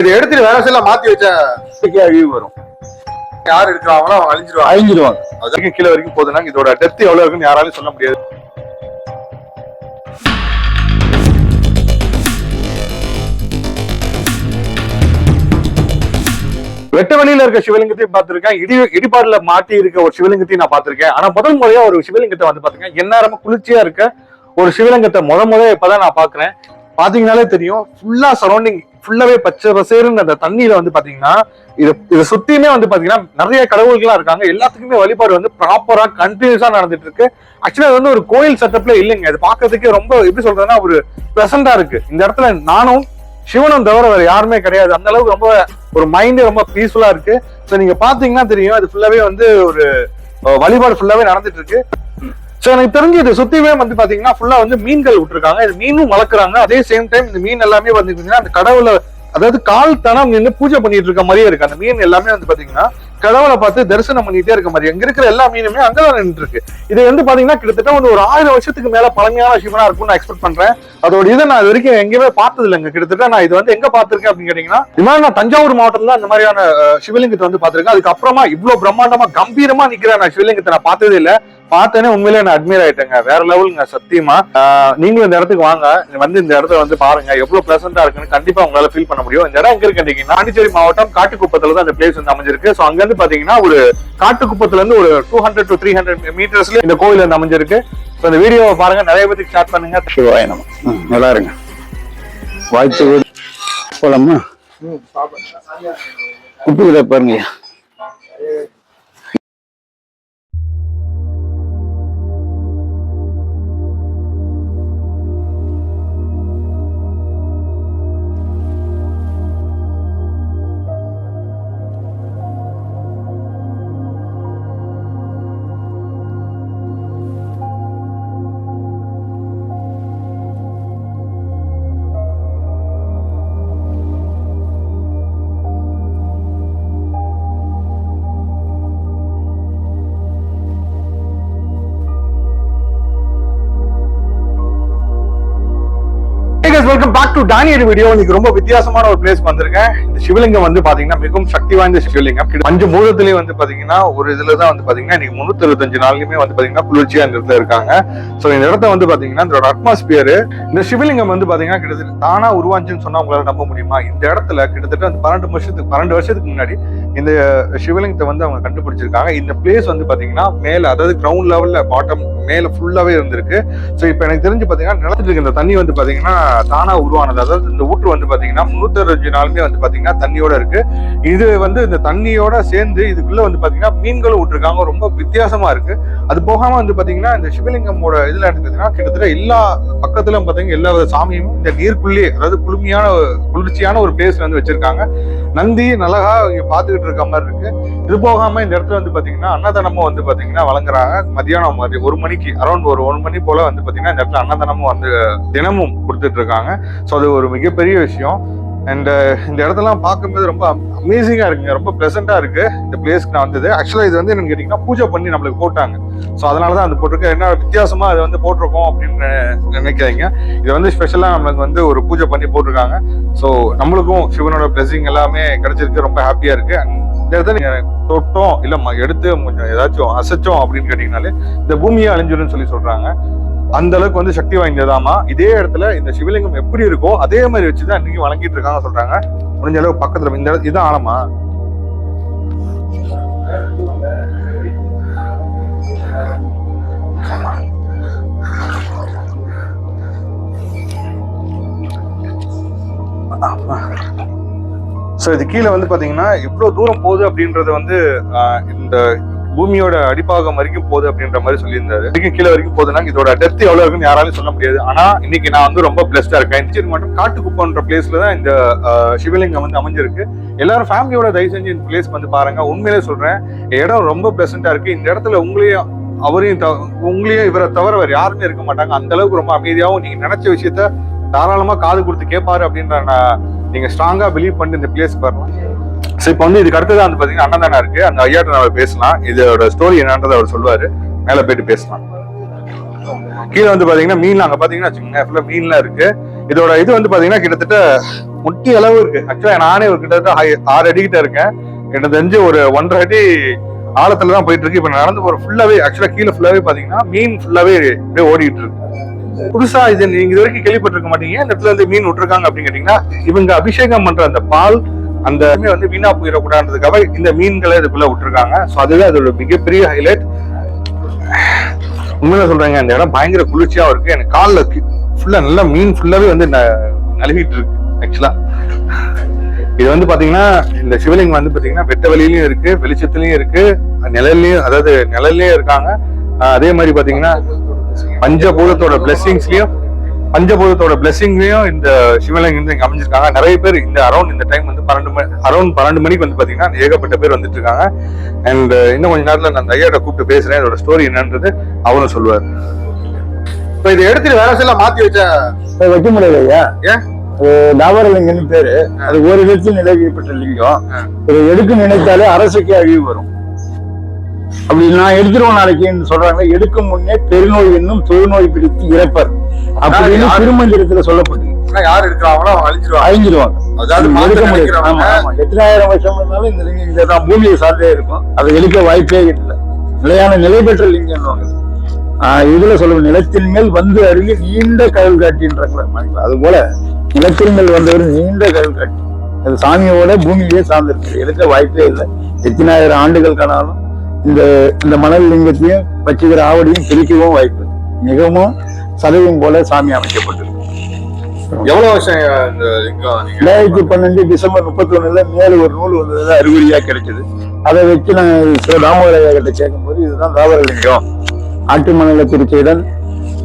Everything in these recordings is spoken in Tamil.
இதை எடுத்துட்டு வேற சைடுல மாத்தி வச்ச வியூ வரும். யார் எடுக்கிறாங்களோ அவங்க அழிஞ்சிருவாங்க. அழிஞ்சிருவாங்க. அது வரைக்கும் கீழே வரைக்கும் போகுதுன்னா இதோட டெப்த் எவ்வளவு இருக்குன்னு யாராலையும் சொல்ல முடியாது. வெட்ட வெளியில இருக்க சிவலிங்கத்தையும் பார்த்திருக்கேன். இடி இடிபாடுல மாட்டி இருக்க ஒரு சிவலிங்கத்தையும் நான் பார்த்திருக்கேன். ஆனா முதல் முறையா ஒரு சிவலிங்கத்தை வந்து பாத்தீங்கன்னா எந்நேரமா குளிர்ச்சியா இருக்க ஒரு சிவலிங்கத்தை முத முத இப்பதான் நான் பாக்குறேன் பாத்தீங்கன்னாலே தெரியும். ஃபுல்லா சரௌண்டிங் ஃபுல்லாவே பச்சை பசேருன்னு அந்த தண்ணியில வந்து பாத்தீங்கன்னா இது இதை சுத்தியுமே வந்து பாத்தீங்கன்னா நிறைய கடவுள்களா இருக்காங்க. எல்லாத்துக்குமே வழிபாடு வந்து ப்ராப்பரா கண்டினியூஸா நடந்துட்டு இருக்கு ஆக்சுவலா அது வந்து ஒரு கோயில் செட்டப்ல இல்லைங்க. அது பாக்குறதுக்கே ரொம்ப எப்படி சொல்றதுன்னா ஒரு ப்ளசண்டா இருக்கு. இந்த இடத்துல நானும் சிவனும் தவிர வேற யாருமே கிடையாது. அந்த அளவுக்கு ரொம்ப ஒரு மைண்டே ரொம்ப பீஸ்ஃபுல்லா இருக்கு. ஸோ நீங்க பாத்தீங்கன்னா தெரியும் அது ஃபுல்லாவே வந்து ஒரு வழிபாடு ஃபுல்லாவே நடந்துட்டு இருக்கு ஸோ எனக்கு தெரிஞ்சு இது சுத்தியுமே வந்து பாத்தீங்கன்னா ஃபுல்லா வந்து மீன்கள் விட்டுருக்காங்க. இது மீனும் வளர்க்குறாங்க. அதே சேம் டைம் இந்த மீன் எல்லாமே வந்து பாத்தீங்கன்னா அந்த கடவுளை அதாவது கால் தனம் நின்று பூஜை பண்ணிட்டு இருக்க மாதிரியே இருக்கு. அந்த மீன் எல்லாமே வந்து பாத்தீங்கன்னா கடவுளை பார்த்து தரிசனம் பண்ணிட்டே இருக்க மாதிரி. அங்க இருக்கிற எல்லா மீனுமே அங்கதான் நின்று இருக்கு இது வந்து பாத்தீங்கன்னா கிட்டத்தட்ட வந்து ஒரு ஆயிரம் வருஷத்துக்கு மேல பழமையான சிவனா இருக்கும்னு நான் எக்ஸ்பெக்ட் பண்றேன். அதோட இதை நான் இது வரைக்கும் எங்கேயுமே பார்த்தது இல்லைங்க கிட்டத்தட்ட நான் இது வந்து எங்க பாத்திருக்கேன் அப்படின்னு கேட்டீங்கன்னா இது மாதிரி நான் தஞ்சாவூர் மாவட்டத்துல அந்த மாதிரியான சிவலிங்கத்தை வந்து பாத்திருக்கேன் அதுக்கப்புறமா இவ்வளவு பிரம்மாண்டமா கம்பீரமா நிக்கிற நான் சிவலிங்கத்தை நான் பார்த்ததே இல்லை. பார்த்தேனே உண்மையிலே நான் அட்மையர் ஆயிட்டேங்க. வேற லெவலுங்க சத்தியமா. நீங்களும் இந்த இடத்துக்கு வாங்க. வந்து இந்த இடத்த வந்து பாருங்க. எவ்வளவு பிளசண்டா இருக்குன்னு கண்டிப்பா உங்களால ஃபீல் பண்ண முடியும். இந்த இடம் எங்க இருக்கு பாண்டிச்சேரி மாவட்டம் காட்டுக்குப்பத்துல தான் இந்த பிளேஸ் வந்து அமைஞ்சிருக்கு. சோ அங்க இருந்து பாத்தீங்கன்னா ஒரு காட்டுக்குப்பத்துல இருந்து ஒரு two hundred to three hundred மீட்டர்ஸ்ல இந்த கோவில் வந்து அமைஞ்சிருக்கு. ஸோ இந்த வீடியோவை பாருங்க. நிறைய பேருக்கு ஸ்டார்ட் பண்ணுங்க. சிவாய நம்ம. நல்லா இருங்க. வாய்ப்பு போலாமா? குப்பிக்கிட்ட பாருங்க Welcome. பேக் டு டானியர் வீடியோ இன்னைக்கு ரொம்ப வித்தியாசமான ஒரு பிளேஸ் வந்திருக்கேன். இந்த சிவலிங்கம் வந்து பாத்தீங்கன்னா மிகவும் சக்தி வாய்ந்த சிவலிங்கம் அஞ்சு மூலத்திலேயே வந்து பாத்தீங்கன்னா ஒரு இதுல தான் வந்து பாத்தீங்கன்னா இன்னைக்கு முன்னூத்தி அறுபத்தஞ்சு நாள்லயுமே வந்து பாத்தீங்கன்னா குளிர்ச்சியா இந்த இடத்துல இருக்காங்க. சோ இந்த இடத்த வந்து பாத்தீங்கன்னா இதோட அட்மாஸ்பியர் இந்த சிவலிங்கம் வந்து பாத்தீங்கன்னா கிட்டத்தட்ட தானா உருவாச்சுன்னு சொன்னா உங்களால நம்ப முடியுமா? இந்த இடத்துல கிட்டத்தட்ட அந்த பன்னெண்டு வருஷத்துக்கு பன்னெண்டு வருஷத்துக்கு முன்னாடி இந்த சிவலிங்கத்தை வந்து அவங்க கண்டுபிடிச்சிருக்காங்க. இந்த பிளேஸ் வந்து பாத்தீங்கன்னா மேல அதாவது கிரவுண்ட் லெவல்ல பாட்டம் மேல ஃபுல்லாவே இருந்திருக்கு. ஸோ இப்போ எனக்கு தெரிஞ்சு பாத்தீங்கன்னா நிலத்துல இருக்க இந்த தண்ணி வந்து பாத்தீங்கன்னா தானா உருவானது. அதாவது இந்த ஊற்று வந்து பாத்தீங்கன்னா முன்னூத்தி நாளுமே வந்து பாத்தீங்கன்னா தண்ணியோட இருக்கு. இது வந்து இந்த தண்ணியோட சேர்ந்து இதுக்குள்ள வந்து பாத்தீங்கன்னா மீன்களும் விட்டுருக்காங்க ரொம்ப வித்தியாசமா இருக்கு. அது போகாம வந்து பாத்தீங்கன்னா இந்த சிவலிங்கமோட இதில் எடுத்துக்கிட்டீங்கன்னா கிட்டத்தட்ட எல்லா பக்கத்துல பாத்தீங்கன்னா எல்லா சாமியும் இந்த நீருக்குள்ளே அதாவது குளுமையான குளிர்ச்சியான ஒரு பிளேஸ்ல வந்து வச்சிருக்காங்க. நந்தி நலகா இங்க பார்த்துக்கிட்டு இருக்க மாதிரி இருக்கு. இது போகாம இந்த இடத்துல வந்து பாத்தீங்கன்னா அன்னதானமும் வந்து பாத்தீங்கன்னா வழங்குறாங்க. மதியானம் மாதிரி ஒரு மணிக்கு அரௌண்ட் ஒரு ஒன் மணி போல வந்து பார்த்தீங்கன்னா இந்த இடத்துல அன்னதானமும் வந்து தினமும் கொடுத்துட்டு இருக்காங்க. ஸோ அது ஒரு மிகப்பெரிய விஷயம். அண்ட் uh, இந்த இடத்தெல்லாம் பார்க்கும்போது ரொம்ப அமேசிங்காக இருக்குங்க. ரொம்ப ப்ளசண்ட்டாக இருக்கு. இந்த பிளேஸ்க்கு நான் வந்தது. ஆக்சுவலாக இது வந்து என்னன்னு கேட்டிங்கன்னா பூஜை பண்ணி நம்மளுக்கு போட்டாங்க. ஸோ அதனால தான் அது போட்டிருக்கு. என்ன வித்தியாசமா அது வந்து போட்டிருக்கோம் அப்படின்னு நினைக்காதீங்க. இது வந்து ஸ்பெஷலாக நம்மளுக்கு வந்து ஒரு பூஜை பண்ணி போட்டிருக்காங்க. ஸோ நம்மளுக்கும் சிவனோட பிளஸிங் எல்லாமே கிடைச்சிருக்கு. ரொம்ப ஹாப்பியாக இருக்கு. அண்ட் இந்த இடத்துல நீங்கள் தொட்டோம் இல்லை எடுத்து கொஞ்சம் ஏதாச்சும் அசைச்சோம் அப்படின்னு கேட்டிங்கனாலே இந்த பூமியை அழிஞ்சிடும் சொல்லி சொல்றாங்க. அந்த அளவுக்கு வந்து சக்தி வாய்ந்ததாமா? இதே இடத்துல இந்த சிவலிங்கம் எப்படி இருக்கோ அதே மாதிரி வச்சுதான் இன்னைக்கு வழங்கிட்டு இருக்காங்க சொல்றாங்க. முடிஞ்ச அளவு பக்கத்துல இந்த இதுதான் ஆழமா? ஸோ இது கீழே வந்து பாத்தீங்கன்னா எவ்வளவு தூரம் போகுது அப்படின்றது வந்து இந்த பூமியோட அடிப்பாகம் வரைக்கும் போகுது அப்படின்ற மாதிரி சொல்லியிருந்தாரு. வரைக்கும் கீழே வரைக்கும் போதுன்னா இதோட டெப்த் எவ்வளவு இருக்குன்னு யாராலும் சொல்ல முடியாது. ஆனா இன்னைக்கு நான் வந்து ரொம்ப பிளஸ்டா இருக்கேன். திருச்சி மட்டும் காட்டுக்குப்பன்ற பிளேஸ்ல தான் இந்த சிவலிங்கம் வந்து அமைஞ்சிருக்கு. எல்லாரும் ஃபேமிலியோட தயவு செஞ்சு இந்த பிளேஸ் வந்து பாருங்க. உண்மையிலே சொல்றேன் இடம் ரொம்ப பிளசண்டா இருக்கு. இந்த இடத்துல உங்களையும் அவரையும் தவ- உங்களையும் இவரை தவிர வேறு யாருமே இருக்க மாட்டாங்க. அந்த அளவுக்கு ரொம்ப அமைதியாகவும் நீங்க நினைச்ச விஷயத்த தாராளமா காது கொடுத்து கேட்பாரு அப்படின்ற நான் நீங்க ஸ்ட்ராங்கா பிலீவ் பண்ணி இந்த பிளேஸ் வரலாம். ஸோ இப்போ வந்து இதுக்கு அடுத்தது வந்து பாத்தீங்கன்னா அண்ணன் தானே இருக்கு. அந்த ஐயாட்ட நம்ம பேசலாம். இதோட ஸ்டோரி என்னன்றதை அவர் சொல்லுவாரு. மேல போயிட்டு பேசலாம். கீழே வந்து பாத்தீங்கன்னா மீன் அங்க பாத்தீங்கன்னா வச்சுக்கோங்க ஃபுல்லா மீன்லாம் இருக்கு. இதோட இது வந்து பாத்தீங்கன்னா கிட்டத்தட்ட முட்டி அளவு இருக்கு. ஆக்சுவலா நானே ஒரு கிட்டத்தட்ட ஆறு அடி கிட்ட இருக்கேன். எனக்கு தெரிஞ்சு ஒரு ஒன்றரை அடி ஆழத்துல தான் போயிட்டு இருக்கு. இப்ப நடந்து போற ஃபுல்லாவே ஆக்சுவலா கீழே ஃபுல்லாவே பாத்தீங்கன்னா மீன் ஃபுல்லாவே அப்படியே ஓடிட்டு இருக்கு. புதுசா இது நீங்க இது வரைக்கும் கேள்விப்பட்டிருக்க மாட்டீங்க. இந்த இடத்துல இருந்து மீன் விட்டுருக்காங்க அப்படின்னு கேட்டீங்கன்னா இவங்க அபிஷேகம் பண்ற அந்த பால் அந்த தண்ணி வந்து வீணா போயிடக்கூடாதுக்காக இந்த மீன்களை இதுக்குள்ள விட்டுருக்காங்க. ஸோ அதுவே அதோட மிகப்பெரிய ஹைலைட் உண்மையில சொல்றேங்க இந்த இடம் பயங்கர குளிர்ச்சியாகவும் இருக்கு. எனக்கு காலில் ஃபுல்லா நல்லா மீன் ஃபுல்லாவே வந்து ந- நழுவிட்டு இருக்கு ஆக்சுவலா இது வந்து பாத்தீங்கன்னா இந்த சிவலிங்கம் வந்து பாத்தீங்கன்னா வெட்ட வெளியிலயும் இருக்கு வெளிச்சத்துலயும் இருக்கு நிழல்லையும் அதாவது நிழல்லயும் இருக்காங்க. அதே மாதிரி பாத்தீங்கன்னா பஞ்சபூதத்தோட பிளெஸிங்ஸ்லயும் பஞ்சபூதத்தோட பிளெஸிங்லயும் இந்த சிவலிங்கம் வந்து இங்க அமைஞ்சிருக்காங்க நிறைய பேர் இந்த அரௌண்ட் இந்த டைம் வந்து பன்னெண்டு மணி அரௌண்ட் பன்னெண்டு மணிக்கு வந்து பாத்தீங்கன்னா ஏகப்பட்ட பேர் வந்துட்டு இருக்காங்க அண்ட் இன்னும் கொஞ்ச நேரத்துல நான் அந்த ஐயாட்ட கூப்பிட்டு பேசுறேன். இதோட ஸ்டோரி என்னன்றது அவரும் சொல்லுவார். இப்ப இதை எடுத்துட்டு வேற சில மாத்தி வச்ச வைக்க முடியாது ஐயா ஏன் தாவரலிங்கம்னு பேரு. அது ஒரு இடத்தில் நிலவிப்பட்ட லிங்கம். இதை எடுக்க நினைத்தாலே அரசுக்கே அழிவு வரும். அப்படி நான் எடுத்துருவோம் நாளைக்குன்னு சொல்றாங்க. எடுக்கும் முன்னே பெருநோய் என்னும் தொழுநோய் பிடித்து இறப்பர். அப்படின்னு திருமந்திரத்துல சொல்லப்பட்டு ஆனா யார் இருக்கிறாங்களோ அவங்க அழிஞ்சிருவாங்க. அழிஞ்சிருவாங்க. அதாவது. எத்தனாயிரம் வருஷம் இருந்தாலும் இந்த லிங்கம் இங்க தான் பூமியை சார்ந்தே இருக்கும். அதை எடுக்க வாய்ப்பே இல்லை. நிலையான நிலை பெற்ற லிங்கம் ஆஹ் இதுல சொல்லுவோம் நிலத்தின் மேல் வந்து அருகே நீண்ட கயல் காட்டின்றாங்களா அது போல நிலத்தின் மேல் வந்தவர் நீண்ட கயல் காட்டி. அது சாமியோட பூமியிலே சார்ந்திருக்கு எடுக்க வாய்ப்பே இல்லை. எத்தனாயிரம் ஆண்டுகள் காணாலும் இந்த இந்த மணல் லிங்கத்தையும் வச்சுக்கிற ஆவடியும் பிரிக்கவும் வாய்ப்பு. மிகவும் சதவீதம் போல சாமி அமைக்கப்பட்டிருக்கு. எவ்வளவு வருஷம் ரெண்டாயிரத்தி பன்னெண்டு டிசம்பர் முப்பத்தி ஒண்ணுல மேல ஒரு நூல் வந்தது அறிகுறியா கிடைச்சது. அதை வச்சு நான் தாமோதரையா கிட்ட கேட்கும்போது இதுதான் தாவரலிங்கம் ஆட்டு மணல திருச்செய்தன்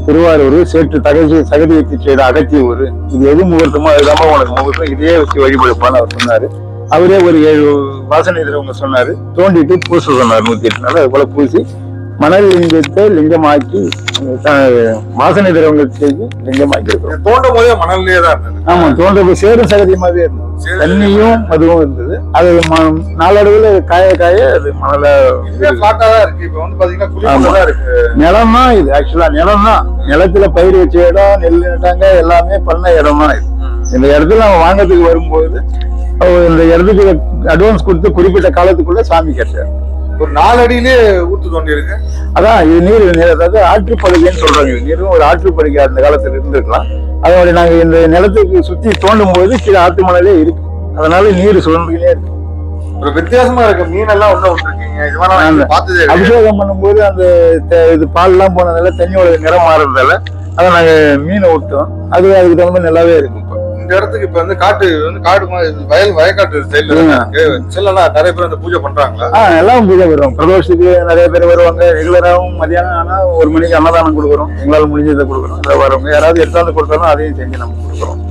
திருவாரூர் சேற்று தகசி சகதியத்தை செய்த அகத்தியூர் இது எது முகூர்த்தமோ அதுதான் உனக்கு முகூர்த்தம். இதே வச்சு வழிபடுப்பான்னு அவர் சொன்னாரு. அவரே ஒரு ஏழு வாசனை திரவங்க சொன்னாரு. தோண்டிட்டு பூச சொன்னார் நூத்தி எட்டு நாள் அது போல பூசி மணல் லிங்கத்தை லிங்கமாக்கி வாசனை திரவங்கள் செய்து லிங்கமாக்கி இருக்கிறோம். தோண்டும் போதே மணல்லயே தான் இருந்தது. ஆமா தோன்ற சேரும் சகதியமாவே இருந்தது தண்ணியும் அதுவும் இருந்தது. அது நாளடைவுல காய காய அது மணல தான் இருக்கு. இப்ப வந்து பாத்தீங்கன்னா இருக்கு. நிலம் தான் இது. ஆக்சுவலா நிலம் தான். நிலத்துல பயிர் வச்ச இடம் நெல் நட்டாங்க எல்லாமே பண்ண இடம் தான் இது இந்த இடத்துல நம்ம வாங்கறதுக்கு வரும்போது இந்த இடத்துக்கு அட்வான்ஸ் கொடுத்து குறிப்பிட்ட காலத்துக்குள்ள சாமி கேட்டார். ஒரு நாலு அடியிலே ஊத்து தோண்டி இருக்கு அதான் இது நீர் நீர் அதாவது ஆற்றுப்படுகைன்னு சொல்றாங்க. இது நீரும் ஒரு ஆற்றுப்படுகை அந்த காலத்துல இருந்திருக்கலாம். அதோட நாங்க இந்த நிலத்துக்கு சுத்தி தோண்டும் போது கீழே ஆத்து மணலே இருக்கு. அதனால நீர் சுழந்துக்கிட்டே இருக்கு. ஒரு வித்தியாசமா இருக்கு. மீன் எல்லாம் உள்ள விட்டுருக்கீங்க. அபிஷேகம் பண்ணும்போது அந்த இது பால்லாம் போனதால தண்ணியோட நிறம் மாறுறதால அதை நாங்க மீனை விட்டோம் அது அதுக்கு தகுந்த நல்லாவே இருக்கும் இப்போ. இந்த இடத்துக்கு இப்ப வந்து காட்டு வந்து காடு மாதிரி வயல் வயக்காட்டு. இருக்கு. செல்லாம் நிறைய பேர் வந்து பூஜை பண்றாங்களா? ஆ எல்லாம் பூஜை வருவோம் பிரதோஷத்துக்கு நிறைய பேர் வருவாங்க. ரெகுலராகவும் மதியானம் ஆனா ஒரு மணிக்கு அன்னதானம் கொடுக்குறோம். எங்களால் முடிஞ்சதை கொடுக்குறோம். அதை வரவங்க யாராவது எடுத்தாந்து கொடுத்தாலும் அதையும் செஞ்சு நம்ம கொடுக்குறோம்.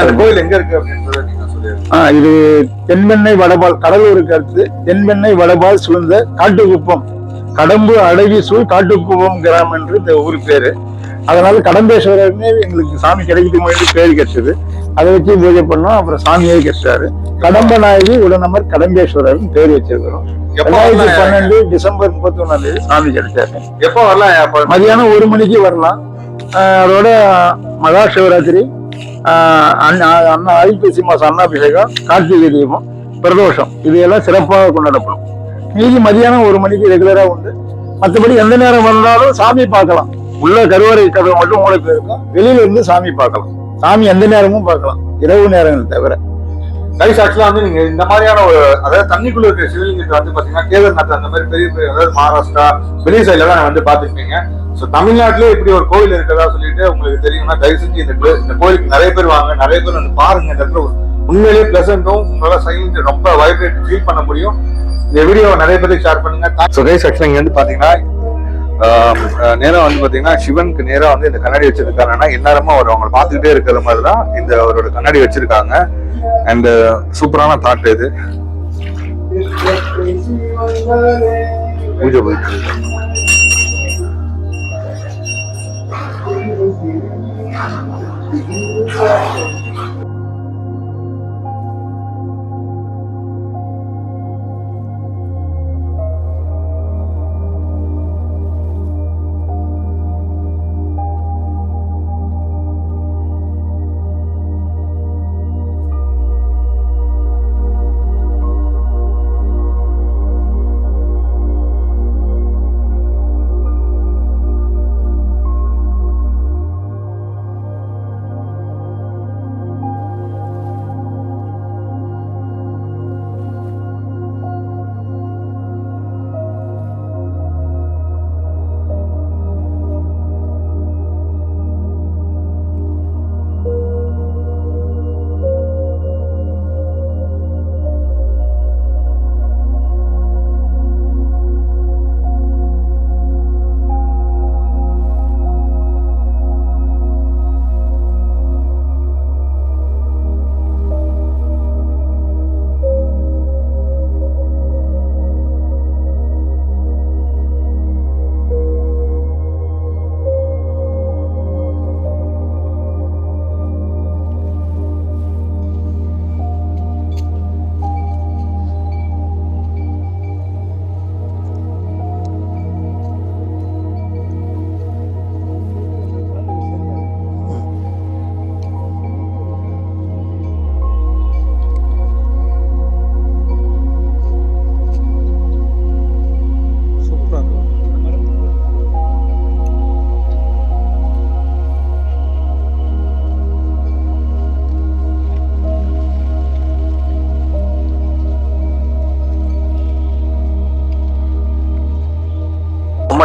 அந்த கோயில் எங்க இருக்கு அப்படின்றத நீங்க சொல்லிடுங்க இது தென்பெண்ணை வடபால் கடலூருக்கு அடுத்து தென்பெண்ணை வடபால் சூழ்ந்த காட்டுக்குப்பம். கடம்பு அடவி சூழ் காட்டுக்குப்பம் கிராமம் என்று இந்த ஊர் பேரு. அதனால கடம்பேஸ்வரர்னே எங்களுக்கு சாமி கிடைக்கிறதுக்கு முன்னாடி பேர் கிடைச்சது அதை வச்சு பூஜை பண்ணோம். அப்புறம் சாமியே கிடைச்சாரு கடம்ப நாயகி உடனமர் கடம்பேஸ்வரர் பேர் வச்சிருக்கிறோம். ரெண்டாயிரத்தி பன்னெண்டு டிசம்பர் முப்பத்தி ஒன்னாம் தேதி சாமி கிடைச்சாரு எப்ப வரலாம் மதியானம் ஒரு மணிக்கு வரலாம். அதோட மகா சிவராத்திரி ஆஹ் அண்ணா ஐப்பசி மாசம் அன்னாபிஷேகம் கார்த்திகை தீபம் பிரதோஷம் இது எல்லாம் சிறப்பாக கொண்டாடப்படும். மீதி மதியானம் ஒரு மணிக்கு ரெகுலரா உண்டு. மற்றபடி எந்த நேரம் வந்தாலும் சாமி பார்க்கலாம். உள்ள கருவறை கதவு மட்டும் மூளைக்கு இருக்கும். வெளியில இருந்து சாமி பார்க்கலாம். சாமி எந்த நேரமும் பார்க்கலாம். இரவு நேரங்கள் தவிர. கைஸ் ஆக்சுவலா வந்து நீங்க இந்த மாதிரியான ஒரு அதாவது தண்ணிக்குள்ள இருக்கிற சிவலிங்கத்தை வந்து பாத்தீங்கன்னா கேதார்நாத் அந்த மாதிரி பெரிய பெரிய அதாவது மகாராஷ்டிரா வெளி சைட்ல தான் வந்து பாத்துருப்பீங்க சோ தமிழ்நாட்டிலே இப்படி ஒரு கோவில் இருக்கிறதா சொல்லிட்டு உங்களுக்கு தெரியும்னா தயவு செஞ்சு இந்த இந்த கோயிலுக்கு நிறைய பேர் வாங்க நிறைய பேர் வந்து பாருங்க இந்த இடத்துல உண்மையிலேயே பிளசண்டும் உங்களால சைலண்ட் ரொம்ப வைப்ரேட் ஃபீல் பண்ண முடியும். இந்த வீடியோ நிறைய பேருக்கு ஷேர் பண்ணுங்க. ஸோ கைஸ் ஆக்சுவலா இங்க வந்து பாத்தீங்கன்னா நேரம் வந்து பார்த்தீங்கன்னா சிவனுக்கு நேராக வந்து இந்த கண்ணாடி வச்சிருக்காங்கன்னா எல்லாருமே அவர் அவங்களை பார்த்துக்கிட்டே இருக்கிற மாதிரி தான் இந்த அவரோட கண்ணாடி வச்சிருக்காங்க. அண்ட் சூப்பரான தாட் இது. பூஜை போயிட்டு இருக்கு.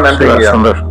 നന്ദി സന്തോഷം